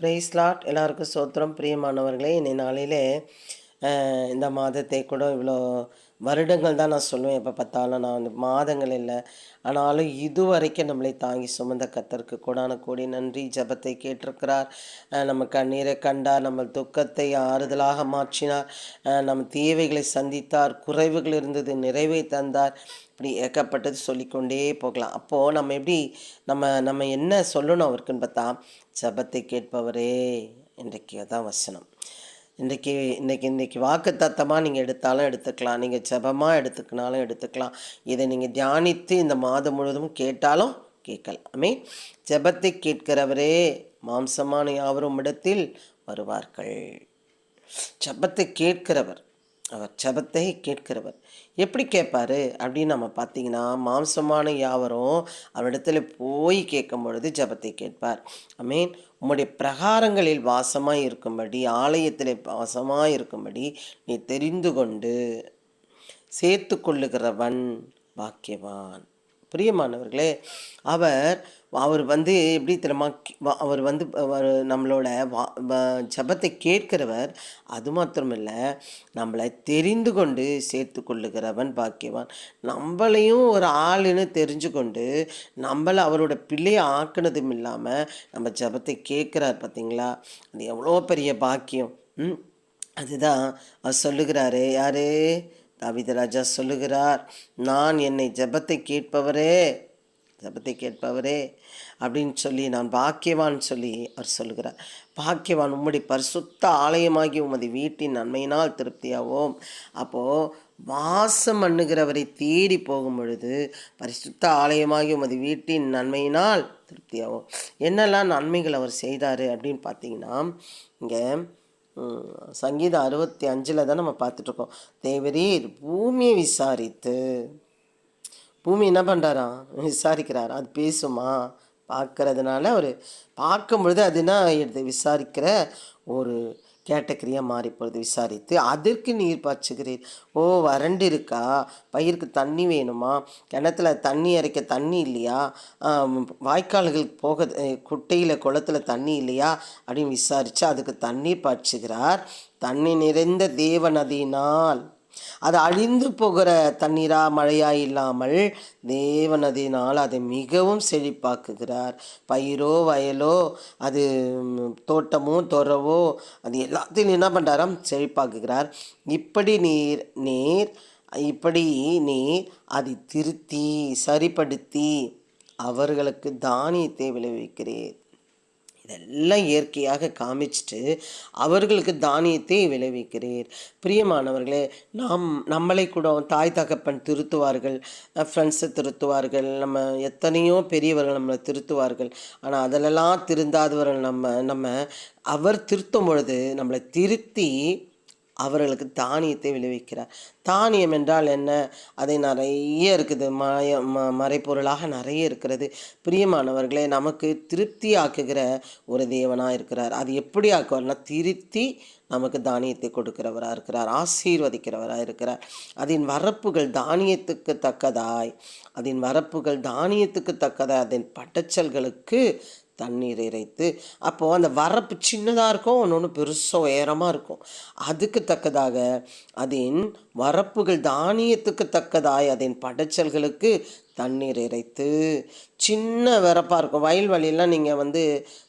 Price lot எல்லாருக்கும் சோத்திரம். பிரியமானவர்களே இன்னை நாளிலே இந்த மாதத்தை கூட இவ்வளோ வருடங்கள் தான் நான் சொல்லுவேன். எப்போ பார்த்தாலும் நான் வந்து மாதங்கள் இல்லை. ஆனாலும் இதுவரைக்கும் நம்மளை தாங்கி சுமந்த கத்தருக்கு கூடான கூடி நன்றி. ஜெபத்தை கேட்டிருக்கிறார். நம்ம கண்ணீரை கண்டார். நம்ம துக்கத்தை ஆறுதலாக மாற்றினார். நம் நம்ம தேவைகளை சந்தித்தார். குறைவுகள் இருந்தது நிறைவை தந்தார். இப்படி ஏகப்பட்டது சொல்லிக்கொண்டே போகலாம். அப்போது நம்ம எப்படி நம்ம நம்ம என்ன சொல்லணும் அவருக்குன்னு பார்த்தா ஜபத்தை கேட்பவரே இன்றைக்கு அதான் வசனம். இன்றைக்கி இன்றைக்கி இன்றைக்கி வாக்கு தத்தமாக நீங்கள் எடுத்தாலும் எடுத்துக்கலாம். நீங்கள் ஜபமாக எடுத்துக்கினாலும் எடுத்துக்கலாம். இதை நீங்கள் தியானித்து இந்த மாதம் முழுவதும் கேட்டாலும் கேட்கலாம். ஜபத்தை ஜெபத்தை கேட்கிறவரே மாம்சமான யாவரும் இடத்தில் வருவார்கள். ஜபத்தை கேட்கிறவர் அவர் ஜெபத்தை கேட்கிறவர். எப்படி கேட்பாரு? அப்படின்னு நம்ம பார்த்தீங்கன்னா மாம்சமான யாவரும் அவரிடத்துல போய் கேட்கும் பொழுது ஜெபத்தை கேட்பார். மீன் உம்முடைய பிரகாரங்களில் வாசமாக இருக்கும்படி ஆலயத்தில் வாசமாக இருக்கும்படி நீ தெரிந்து கொண்டு சேர்த்து கொள்ளுகிறவன் பாக்கியவான். பிரியமானவர்களே அவர் அவர் வந்து எப்படி தெரியுமா அவர் வந்து நம்மளோட வா வ- ஜெபத்தை கேட்கிறவர் அது மாத்திரமில்லை நம்மளை தெரிந்து கொண்டு சேர்த்து கொள்ளுகிறவன் பாக்கியவான். நம்மளையும் ஒரு ஆளுன்னு தெரிஞ்சு கொண்டு நம்மளை அவரோட பிள்ளையை ஆக்குனதும் இல்லாமல் நம்ம ஜெபத்தை கேட்குறார் பார்த்தீங்களா அது எவ்வளோ பெரிய பாக்கியம். ம் அதுதான் அவர் சொல்லுகிறாரு. யாரு? தாவிதராஜா சொல்லுகிறார் நான் என்னை ஜெபத்தை கேட்பவரே ஜெபத்தை கேட்பவரே அப்படின்னு சொல்லி நான் பாக்கியவான் சொல்லி அவர் சொல்லுகிறார். பாக்கியவான் உம்முடைய பரிசுத்த ஆலயமாகி உமது வீட்டின் நன்மையினால் திருப்தியாவோம். அப்போது வாசம் பண்ணுகிறவரை தேடி போகும் பொழுது பரிசுத்த ஆலயமாகி உமது வீட்டின் நன்மையினால் திருப்தியாகும் என்னெல்லாம் நன்மைகள் அவர் செய்தார் அப்படின்னு பார்த்தீங்கன்னா இங்கே சங்கீதம் அறுபத்தி அஞ்சில் தான் நம்ம பார்த்துட்ருக்கோம். தேவரீர் பூமியை விசாரித்து பூமி என்ன பண்ணுறாராம் விசாரிக்கிறார்? அது பேசுமா? பார்க்கறதுனால ஒரு பார்க்கும் பொழுது அதுனா எடுத்து விசாரிக்கிற ஒரு கேட்டகரியாக மாறி போகுது விசாரித்து அதற்கு நீர் பாய்ச்சுகிறீர். ஓ வறண்டு இருக்கா? பயிருக்கு தண்ணி வேணுமா? கிணத்துல தண்ணி இறைக்க தண்ணி இல்லையா? வாய்க்கால்களுக்கு போக குட்டையில் குளத்துல தண்ணி இல்லையா? அப்படின்னு விசாரித்து அதுக்கு தண்ணீர் பாய்ச்சுகிறார். தண்ணி நிறைந்த தேவ நதியினால் அது அழிந்து போகிற தண்ணீரா மழையா இல்லாமல் தேவனதினால் அதை மிகவும் செழிப்பாக்குகிறார். பயிரோ வயலோ அது தோட்டமோ துறவோ அது எல்லாத்தையும் என்ன பண்ணுறாராம் செழிப்பாக்குகிறார். இப்படி நீர் நீர் இப்படி நீர் அதை திருத்தி சரிப்படுத்தி அவர்களுக்கு தானியத்தை விளைவிக்கிறீர். இதெல்லாம் இயற்கையாக காமிச்சிட்டு அவர்களுக்கு தானியத்தை விளைவிக்கிறீர். பிரியமானவர்களே நாம் நம்மளை கூட தாய் தகப்பன் திருத்துவார்கள் ஃப்ரெண்ட்ஸை திருத்துவார்கள் நம்ம எத்தனையோ பெரியவர்கள் நம்மளை திருத்துவார்கள். ஆனால் அதிலெல்லாம் திருந்தாதவர்கள் நம்ம நம்ம அவர் திருத்தும் பொழுது நம்மளை திருத்தி அவர்களுக்கு தானியத்தை விளைவிக்கிறார். தானியம் என்றால் என்ன? அதை நிறைய இருக்குது. மாய ம மறைப்பொருளாக நிறைய இருக்கிறது. பிரியமானவர்களே நமக்கு திருப்தி ஆக்குகிற ஒரு தேவனாக இருக்கிறார். அது எப்படி ஆக்குவார்னா திருத்தி நமக்கு தானியத்தை கொடுக்கிறவராக இருக்கிறார். ஆசீர்வதிக்கிறவராக இருக்கிறார். அதன் வரப்புகள் தானியத்துக்கு தக்கதாய். அதன் வரப்புகள் தானியத்துக்கு தக்கதாய். அதன் பட்டச்சல்களுக்கு தண்ணீர் இறைத்து அப்போது அந்த வரப்பு சின்னதாக இருக்கும் ஒன்று ஒன்று பெருசாக உயரமாக இருக்கும். அதுக்கு தக்கதாக அதன் வரப்புகள் தானியத்துக்கு தக்கதாய் அதன் படைச்சல்களுக்கு தண்ணீர் இறைத்து சின்ன வரப்பாக இருக்கும். வயல் வழியெல்லாம் நீங்கள் வந்து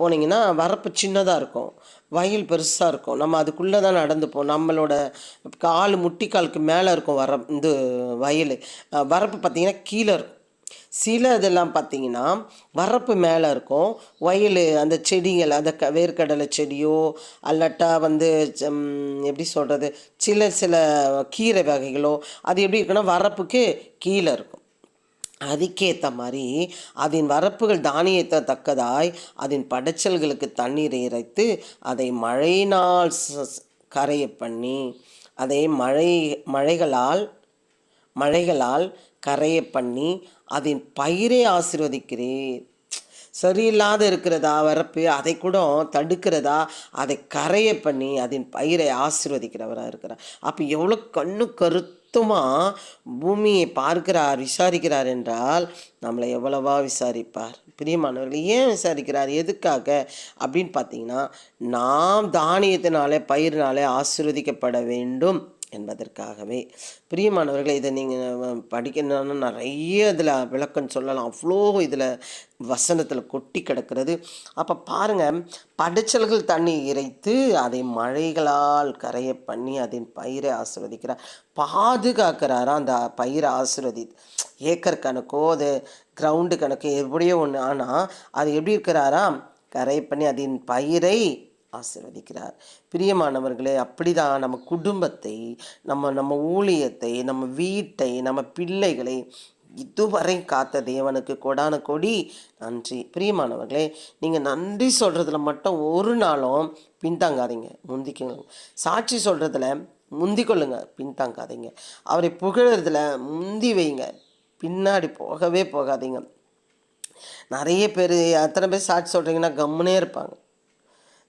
போனீங்கன்னா வரப்பு சின்னதாக இருக்கும். வயல் பெருசாக இருக்கும். நம்ம அதுக்குள்ளே தான் நடந்துப்போம் நம்மளோட கால் முட்டிக்காலுக்கு மேலே இருக்கும் வர இந்த வயல். வரப்பு பார்த்திங்கன்னா கீழே இருக்கும். சில இதெல்லாம் பார்த்தீங்கன்னா வரப்பு மேலே இருக்கும். வயல் அந்த செடிகள் அந்த க வேர்க்கடலை செடியோ அல்லட்டா வந்து எப்படி சொல்கிறது சில சில கீரை வகைகளோ அது எப்படி இருக்குன்னா வரப்புக்கு கீழே இருக்கும். அதுக்கேற்ற மாதிரி அதன் வரப்புகள் தானியத்தை தக்கதாய் அதன் படைச்சல்களுக்கு தண்ணீரை இறைத்து அதை மழையினால் கரைய பண்ணி அதை மழை மழைகளால் மழைகளால் கரைய பண்ணி அதன் பயிரை ஆசிர்வதிக்கிறீர். சரியில்லாத இருக்கிறதா வரப்பு அதை கூட தடுக்கிறதா அதை கரைய பண்ணி அதன் பயிரை ஆசிர்வதிக்கிறவராக இருக்கிறார். அப்போ எவ்வளோ கண்ணு கருத்துமாக பூமியை பார்க்கிறார் விசாரிக்கிறார் என்றால் நம்மளை எவ்வளவா விசாரிப்பார். பிரியமானவர்கள் ஏன் விசாரிக்கிறார் எதுக்காக அப்படின்னு பார்த்தீங்கன்னா நாம் தானியத்தினாலே பயிரினாலே ஆசிர்வதிக்கப்பட வேண்டும். என்பதற்காகவே. பிரியமானவர்களை இதை நீங்கள் படிக்கணும்னா நிறைய இதில் விளக்கம் சொல்லலாம். அவ்வளோ இதில் வசனத்தில் கொட்டி கிடக்கிறது. அப்போ பாருங்கள் படைச்சல்கள் தண்ணி இறைத்து அதை மழைகளால் கரைய பண்ணி அதன் பயிரை ஆசீர்வதிக்கிறார். பாதுகாக்கிறாரா அந்த பயிரை ஆசிர்வதி ஏக்கர் கணக்கோ அது கிரவுண்டு கணக்கோ எப்படியோ ஒன்று ஆனால் அது எப்படி இருக்கிறாரா கரை பண்ணி அதன் பயிரை ஆசிர்வதிக்கிறார். பிரியமானவர்களே அப்படிதான் நம்ம குடும்பத்தை நம்ம நம்ம ஊழியத்தை நம்ம வீட்டை நம்ம பிள்ளைகளை இதுவரை காத்த தேவனுக்கு கொடான கொடி நன்றி. பிரியமானவர்களே நீங்கள் நன்றி சொல்கிறதுல மட்டும் ஒரு நாளும் பின்தாங்காதீங்க முந்திக்குங்க. சாட்சி சொல்கிறதுல முந்தி கொள்ளுங்க பின்தாங்காதீங்க. அவரை புகழறதுல முந்தி வைங்க பின்னாடி போகவே போகாதீங்க. நிறைய பேர் எத்தனை பேர் சாட்சி சொல்கிறீங்கன்னா கம்முனே இருப்பாங்க.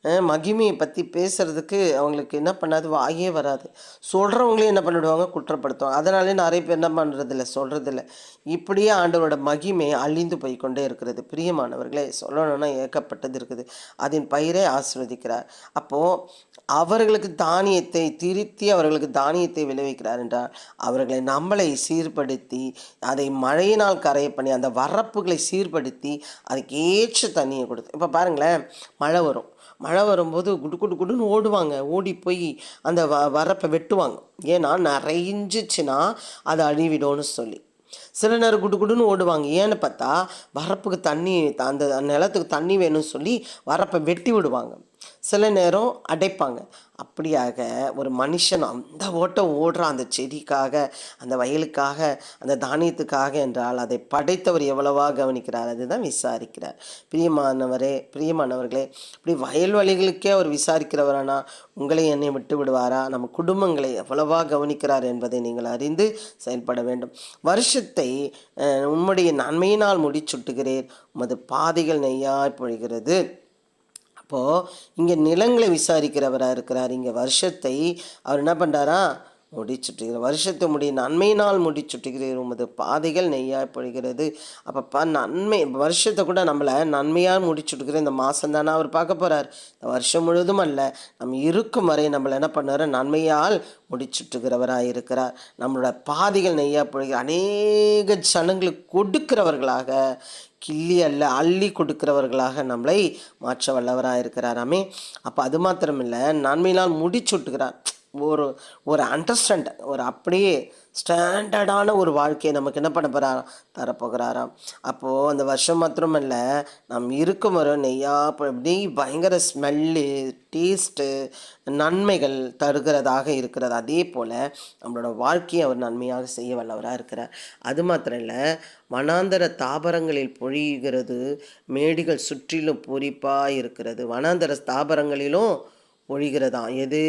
மகிமையை பற்றி பேசுகிறதுக்கு அவங்களுக்கு என்ன பண்ணாது வாயே வராது. சொல்கிறவங்களே என்ன பண்ணிடுவாங்க? குற்றப்படுத்துவாங்க. அதனாலே நிறைய பேர் என்ன பண்ணுறதில்ல சொல்கிறதில்ல இப்படியே ஆண்டவரோட மகிமை அழிந்து போய் கொண்டே இருக்கிறது. பிரியமானவர்களே சொல்லணும்னா ஏகப்பட்டது இருக்குது. அதன் பயிரை ஆசீர்வதிக்கிறார். அப்போது அவர்களுக்கு தானியத்தை திருத்தி அவர்களுக்கு தானியத்தை விளைவிக்கிறார் என்றால் அவர்களை நம்மளை சீர்படுத்தி அதை மழையினால் கரைய பண்ணி அந்த வரப்புகளை சீர்படுத்தி அதுக்கு ஏற்ற தண்ணியை கொடுத்து இப்போ பாருங்களேன் மழை வரும். மழை வரும்போது குடு குடு குடுன்னு ஓடுவாங்க. ஓடி போய் அந்த வ வரப்பை வெட்டுவாங்க. ஏன்னா நிறைஞ்சிச்சுன்னா அது அழிவிடும்னு சொல்லி. சில நேரம் குடு குடுன்னு ஓடுவாங்க. ஏன்னு பார்த்தா வரப்புக்கு தண்ணி அந்த நிலத்துக்கு தண்ணி வேணும்னு சொல்லி வரப்பை வெட்டி விடுவாங்க. சில நேரம் அடைப்பாங்க. அப்படியாக ஒரு மனுஷன் அந்த ஓட்டம் ஓடுறான் அந்த செடிக்காக அந்த வயலுக்காக அந்த தானியத்துக்காக என்றால் அதை படைத்தவர் எவ்வளவா கவனிக்கிறார்? அதுதான் விசாரிக்கிறார். பிரியமானவரே பிரியமானவர்களே இப்படி வயல்வெளிகளுக்கே அவர் விசாரிக்கிறவரானா? உங்களை என்னை விட்டு விடுவாரா? நம்ம குடும்பங்களை எவ்வளவா கவனிக்கிறார் என்பதை நீங்கள் அறிந்து செயல்பட வேண்டும். வருஷத்தை உம்முடைய நன்மையினால் முடிச்சுட்டுகிறேன். உமது பாதைகள் நெய்யாய் பொழிகிறது. அப்போது இங்கே நிலங்களை விசாரிக்கிறவராக இருக்கிறார். இங்கே வருஷத்தை அவர் என்ன பண்ணுறாரா முடிச்சுட்டுகிறார் வருஷத்தை முடி நன்மையினால் முடிச்சுட்டுகிறீர் உமது பாதைகள் நெய்யாய் பொழிகிறது அப்பப்பா நன்மை வருஷத்தை கூட நம்மளை நன்மையாக முடிச்சுட்டுக்கிற இந்த மாதம் தானே அவர் பார்க்க போகிறார் இந்த வருஷம் முழுவதும் அல்ல நம்ம இருக்கும் வரை நம்மளை என்ன பண்ணார் நன்மையால் முடிச்சுட்டுகிறவராக இருக்கிறார். நம்மளோட பாதைகள் நெய்யா அநேக ஜனங்களுக்கு கொடுக்கிறவர்களாக கிள்ளி அல்ல அள்ளி கொடுக்கிறவர்களாக நம்மளை மாற்ற வல்லவராக இருக்கிறாராமே அப்போ அது மாத்திரமில்லை நன்மையினால் முடிச்சுட்டுகிறார் ஒரு ஒரு அண்டர்ஸ்டாண்ட் ஒரு அப்படியே ஸ்டாண்டர்டான ஒரு வாழ்க்கையை நமக்கு என்ன பண்ண போகிறாராம் தரப்போகிறாராம். அப்போது அந்த வருஷம் மாத்திரமல்ல நம் இருக்கும் வர நெய்யா அப்படி பயங்கர ஸ்மெல்லு டேஸ்ட்டு நன்மைகள் தருகிறதாக இருக்கிறது. அதே போல் நம்மளோட வாழ்க்கையை அவர் நன்மையாக செய்ய வல்லவராக இருக்கிறார். அது மாத்திரம் இல்லை வனாந்தர தாபரங்களில் பொழிகிறது மேடிகள் சுற்றிலும் பொறிப்பாக இருக்கிறது. வனாந்தர தாபரங்களிலும் பொழிகிறதாம் எது?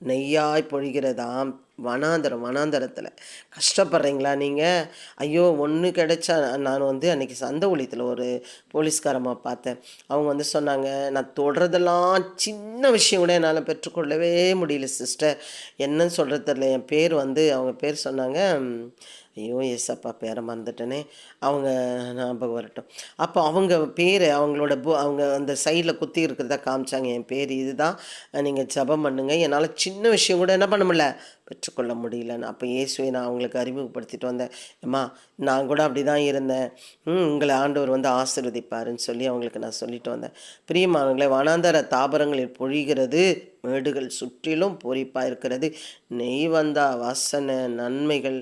நெய்யாய் பொழிகிறதாம். வனாந்தரம் வனாந்தரத்தில். கஷ்டப்படுறீங்களா நீங்கள் ஐயோ ஒன்று கிடைச்சா நான் வந்து அன்றைக்கி சந்த ஒழியத்தில் ஒரு போலீஸ்காரமாக பார்த்தேன். அவங்க வந்து சொன்னாங்க நான் தொடுறதெல்லாம் சின்ன விஷயம் கூட என்னால் பெற்றுக்கொள்ளவே முடியல சிஸ்டர். என்னன்னு சொல்கிறது தெரியல. என் பேர் வந்து அவங்க பேர் சொன்னாங்க ஐயோ ஏசப்பா பேரை மறந்துட்டேனே. அவங்க ஞாபகம் வரட்டும். அப்போ அவங்க பேர் அவங்களோட பு அவங்க அந்த சைடில் குத்தி இருக்கிறதா காமிச்சாங்க. என் பேர் இதுதான். நீங்கள் ஜெபம் பண்ணுங்க. என்னால் சின்ன விஷயம் கூட என்ன பண்ண முடியல. பெற்றுக்கொள்ள முடியலன்னு. அப்போ இயேசுவை நான் அவங்களுக்கு அறிமுகப்படுத்திட்டு வந்தேன். அம்மா நான் கூட அப்படி தான் இருந்தேன். ம் உங்களை ஆண்டவர் வந்து ஆசிர்வதிப்பாருன்னு சொல்லி அவங்களுக்கு நான் சொல்லிட்டு வந்தேன். பிரியமானவங்களே வனாந்தர தாபரங்களில் பொழிகிறது மேடுகள் சுற்றிலும் பொறிப்பாக இருக்கிறது. நெய் வந்தா வாசனை நன்மைகள்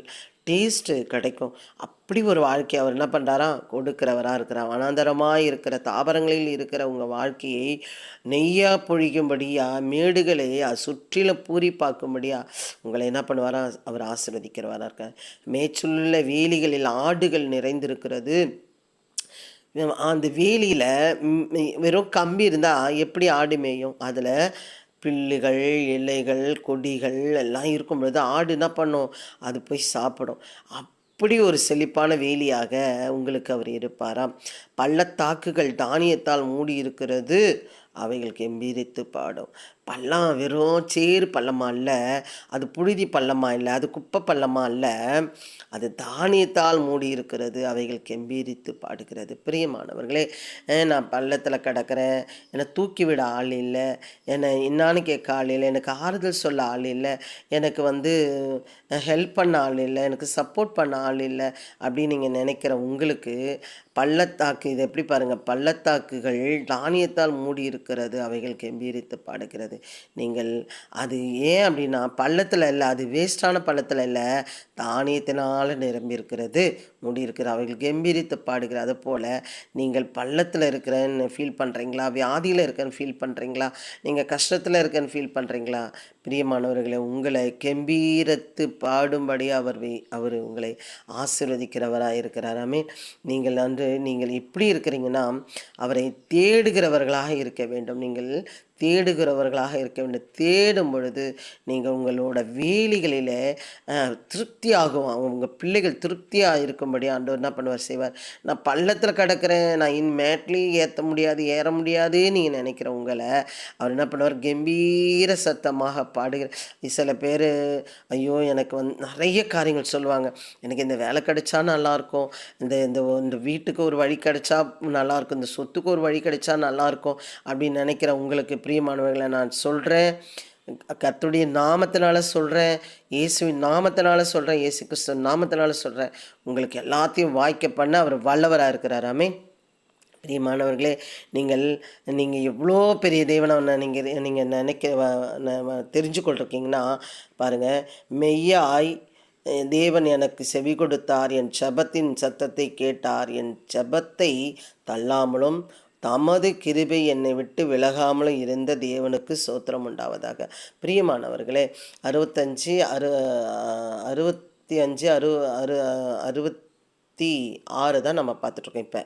டேஸ்ட்டு கிடைக்கும். அப்படி ஒரு வாழ்க்கை அவர் என்ன பண்ணுறாராம் கொடுக்கிறவராக இருக்கிறார். வனாந்தரமாக இருக்கிற தாவரங்களில் இருக்கிற உங்கள் வாழ்க்கையை நெய்யாக பொழிக்கும்படியாக மேடுகளை அ- சுற்றிலும் பூரிப்பாக்கும்படியா உங்களை என்ன பண்ணுவாரா? அவர் ஆசிர்வதிக்கிறவராக இருக்கார். மேய்ச்சலுள்ள வேலிகளில் ஆடுகள் நிறைந்திருக்கிறது. அந்த வேலியில் வெறும் கம்பி இருந்தால் எப்படி ஆடு மேயும்? அதில் பில்லுகள் இலைகள் கொடிகள் எல்லாம் இருக்கும் பொழுது ஆடு என்ன பண்ணும்? அது போய் சாப்பிடும். அப்படி ஒரு செழிப்பான வேலியாக உங்களுக்கு அவர் இருப்பாராம். பள்ளத்தாக்குகள் தானியத்தால் மூடி இருக்கிறது அவைகள் கெம்பீரித்து பாடும். பள்ளம் வெறும் சேறு பள்ளமாக இல்லை அது புழுதி பள்ளமாக இல்லை அது குப்பை பள்ளமாக இல்லை அது தானியத்தால் மூடி இருக்கிறது அவைகள் கெம்பீரித்து பாடுகிறது. பிரியமானவர்களே நான் பள்ளத்தில் கிடக்கிறேன் என்னை தூக்கி விட ஆள் இல்லை என்னை என்னான்னு கேட்க ஆள் இல்லை எனக்கு ஆறுதல் சொல்ல ஆள் இல்லை எனக்கு வந்து ஹெல்ப் பண்ண ஆள் இல்லை எனக்கு சப்போர்ட் பண்ண ஆள் இல்லை அப்படின்னு நீங்கள் நினைக்கிற உங்களுக்கு பள்ளத்தாக்கு இது எப்படி பாருங்கள் பள்ளத்தாக்குகள் தானியத்தால் மூடி இருக்கிறது அவைகள் கெம்பீரித்து பாடுகிறது. நீங்கள் அது ஏன் அப்படின்னா பள்ளத்தில் இல்லை அது வேஸ்டான பள்ளத்தில் இல்லை தானியத்தினால் நிரம்பி இருக்கிறது மூடி இருக்கிற அவைகள் கெம்பீரித்து பாடுகிற அது போல் நீங்கள் பள்ளத்தில் இருக்கிறேன்னு ஃபீல் பண்ணுறீங்களா வியாதியில் இருக்கேன்னு ஃபீல் பண்ணுறீங்களா நீங்கள் கஷ்டத்தில் இருக்கேன்னு ஃபீல் பண்ணுறீங்களா பிரியமானவர்களை உங்களை கெம்பீரத்து பாடும்படி அவர் அவர் உங்களை ஆசீர்வதிக்கிறவராக இருக்கிறார். நீங்கள் அன்று நீங்கள் எப்படி இருக்கிறீங்கன்னா அவரை தேடுகிறவர்களாக இருக்க வேண்டும். நீங்கள் தேடுகிறவர்களாக இருக்க வேண்டும். தேடும் பொழுது நீங்கள் உங்களோட வேலிகளில் திருப்தியாகும். உங்கள் பிள்ளைகள் திருப்தியாக இருக்கும்படி ஆண்டவர் என்ன பண்ணுவார் செய்வார்? நான் பள்ளத்தில் கிடக்கிறேன். நான் இன் மேட்லேயும் ஏற்ற முடியாது ஏற முடியாது நீங்கள் நினைக்கிற உங்களை அவர் என்ன பண்ணுவார்? கம்பீர சத்தமாக பாடுகிற சில பேர் ஐயோ எனக்கு வந்து நிறைய காரியங்கள் சொல்லுவாங்க. எனக்கு இந்த வேலை கிடைச்சா நல்லாயிருக்கும். இந்த இந்த இந்த வீட்டுக்கு ஒரு வழி கிடைச்சா நல்லாயிருக்கும். இந்த சொத்துக்கு ஒரு வழி கிடைச்சா நல்லாயிருக்கும். அப்படின்னு நினைக்கிற உங்களுக்கு பிரியமானவர்களை நான் சொல்கிறேன் கத்துடைய நாமத்தினால சொல்கிறேன் இயேசுவின் நாமத்தினால சொல்கிறேன் இயேசு கிறிஸ்துவ நாமத்தினால சொல்கிறேன் உங்களுக்கு எல்லாத்தையும் வாய்க்க பண்ண அவர் வல்லவராக இருக்கிறார். ஆமென். பிரியமானவர்களே நீங்கள் நீங்கள் எவ்வளோ பெரிய தேவனை நீங்கள் நீங்கள் நினைக்க வ- தெரிஞ்சு கொண்டிருக்கீங்கன்னா பாருங்கள் மெய்யாய் தேவன் எனக்கு செவி கொடுத்தார். என் ஜெபத்தின் சத்தத்தை கேட்டார். என் ஜெபத்தை தள்ளாமலும் தமது கிருபை என்னை விட்டு விலகாமலும் இருந்த தேவனுக்கு சோத்திரம் உண்டாவதாக. பிரியமானவர்களே அறுபத்தஞ்சு அறு அறுபத்தி அஞ்சு அறு அறு அறுபத்தி ஆறு தான் நம்ம பார்த்துட்ருக்கோம் இப்போ.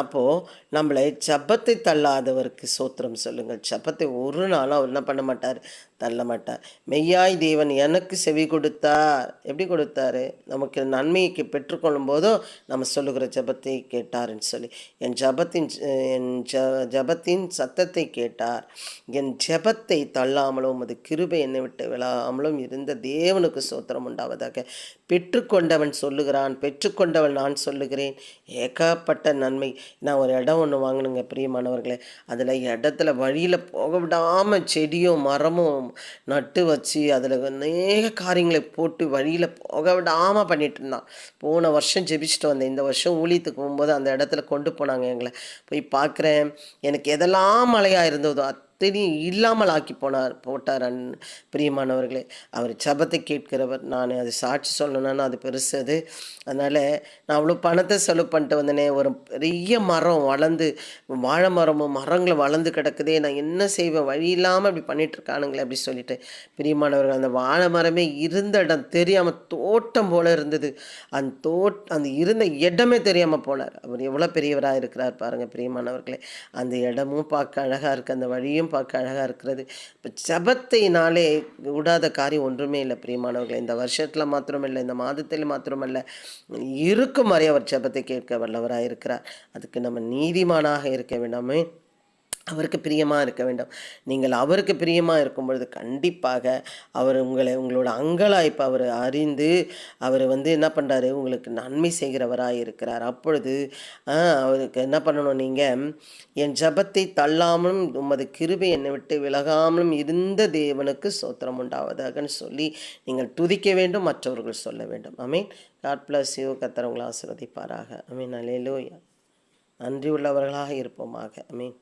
அப்போது நம்மளை ஜபத்தை தள்ளாதவருக்கு சோத்திரம் சொல்லுங்கள். ஜபத்தை ஒரு நாளும் அவர் என்ன பண்ண மாட்டார்? தள்ள மாட்டார் மெய்யாய் தேவன் எனக்கு செவி கொடுத்தார். எப்படி கொடுத்தாரு? நமக்கு நன்மைக்கு பெற்றுக்கொள்ளும் போதோ நம்ம சொல்லுகிற ஜபத்தை கேட்டாருன்னு சொல்லி. என் ஜபத்தின் என் ஜ ஜபத்தின் சத்தத்தை கேட்டார். என் ஜெபத்தை தள்ளாமலும் அது கிருபை என்னை விட்டு விழாமலும் இருந்த தேவனுக்கு சோத்திரம் உண்டாவதாக. பெற்றுக்கொண்டவன் சொல்லுகிறான் பெற்றுக்கொண்டவன் நான் சொல்லுகிறேன். ஏகப்பட்ட நன்மை. நான் ஒரு இடம் ஒன்று வாங்கினுங்க பிரியமானவர்களே. அதில் இடத்துல வழியில் போக விடாமல் செடியும் மரமும் நட்டு வச்சு அதில் அநேக காரியங்களை போட்டு வழியில் போக விடாமல் பண்ணிட்டு இருந்தான். போன வருஷம் ஜெபிச்சுட்டு வந்தேன். இந்த வருஷம் ஊழியத்துக்கு போகும்போது அந்த இடத்துல கொண்டு போனாங்க எங்களை. போய் பார்க்குறேன். எனக்கு எதெல்லாம் மழையாக இருந்ததோ அத்தனையும் இல்லாமல் ஆக்கி போனார் போட்டார் அன் பிரியமானவர்களே. அவர் ஜபத்தை கேட்கிறவர். நான் அது சாட்சி சொல்லணும்னா அது பெருசு அது. அதனால் நான் அவ்வளோ பணத்தை செலவு பண்ணிட்டு வந்தேனே. ஒரு பெரிய மரம் வளர்ந்து வாழை மரமும் மரங்களும் வளர்ந்து கிடக்குதே. நான் என்ன செய்வேன்? வழி இல்லாமல் இப்படி பண்ணிகிட்ருக்கானுங்களே அப்படி சொல்லிட்டு. பிரியமானவர்கள் அந்த வாழை மரமே இருந்த இடம் தெரியாமல் தோட்டம் போல் இருந்தது. அந்த தோட் அந்த இருந்த இடமே தெரியாமல் போனார். அவர் எவ்வளோ பெரியவராக இருக்கிறார் பாருங்கள் பிரியமானவர்களே. அந்த இடமும் பார்க்க அழகாக இருக்குது அந்த வழியும் பார்க்க அழகாக இருக்கிறது. இப்போ ஜபத்தினாலே விடாத காரியம் ஒன்றுமே இல்லை பிரியமானவர்களே. இந்த வருஷத்தில் மாத்திரமில்லை இந்த மாதத்தில் மாத்திரமல்ல இருக்கும் வரை அவர் ஜபத்தை கேட்க வல்லவராக இருக்கிறார் அதுக்கு நம்ம நீதிமானாக இருக்க வேண்டாமே. அவருக்கு பிரியமாக இருக்க வேண்டும். நீங்கள் அவருக்கு பிரியமாக இருக்கும் பொழுது கண்டிப்பாக அவர் உங்களை உங்களோட அங்கலாய்ப்பு அவர் அறிந்து அவர் வந்து என்ன பண்ணுறாரு உங்களுக்கு நன்மை செய்கிறவராக இருக்கிறார். அப்பொழுது அவருக்கு என்ன பண்ணணும் நீங்கள் என் ஜபத்தை தள்ளாமலும் உமது கிருபை என்னை விட்டு விலகாமலும் இருந்த தேவனுக்கு சோத்திரம் உண்டாவதாகன்னு சொல்லி நீங்கள் துதிக்க வேண்டும் மற்றவர்கள் சொல்ல வேண்டும். அமீன் காட் பிளஸ் யூ கத்தரவங்களை ஆசிர்வதிப்பாராக. அமீன் அலேலூயா நன்றி உள்ளவர்களாக இருப்போமாக. அமீன்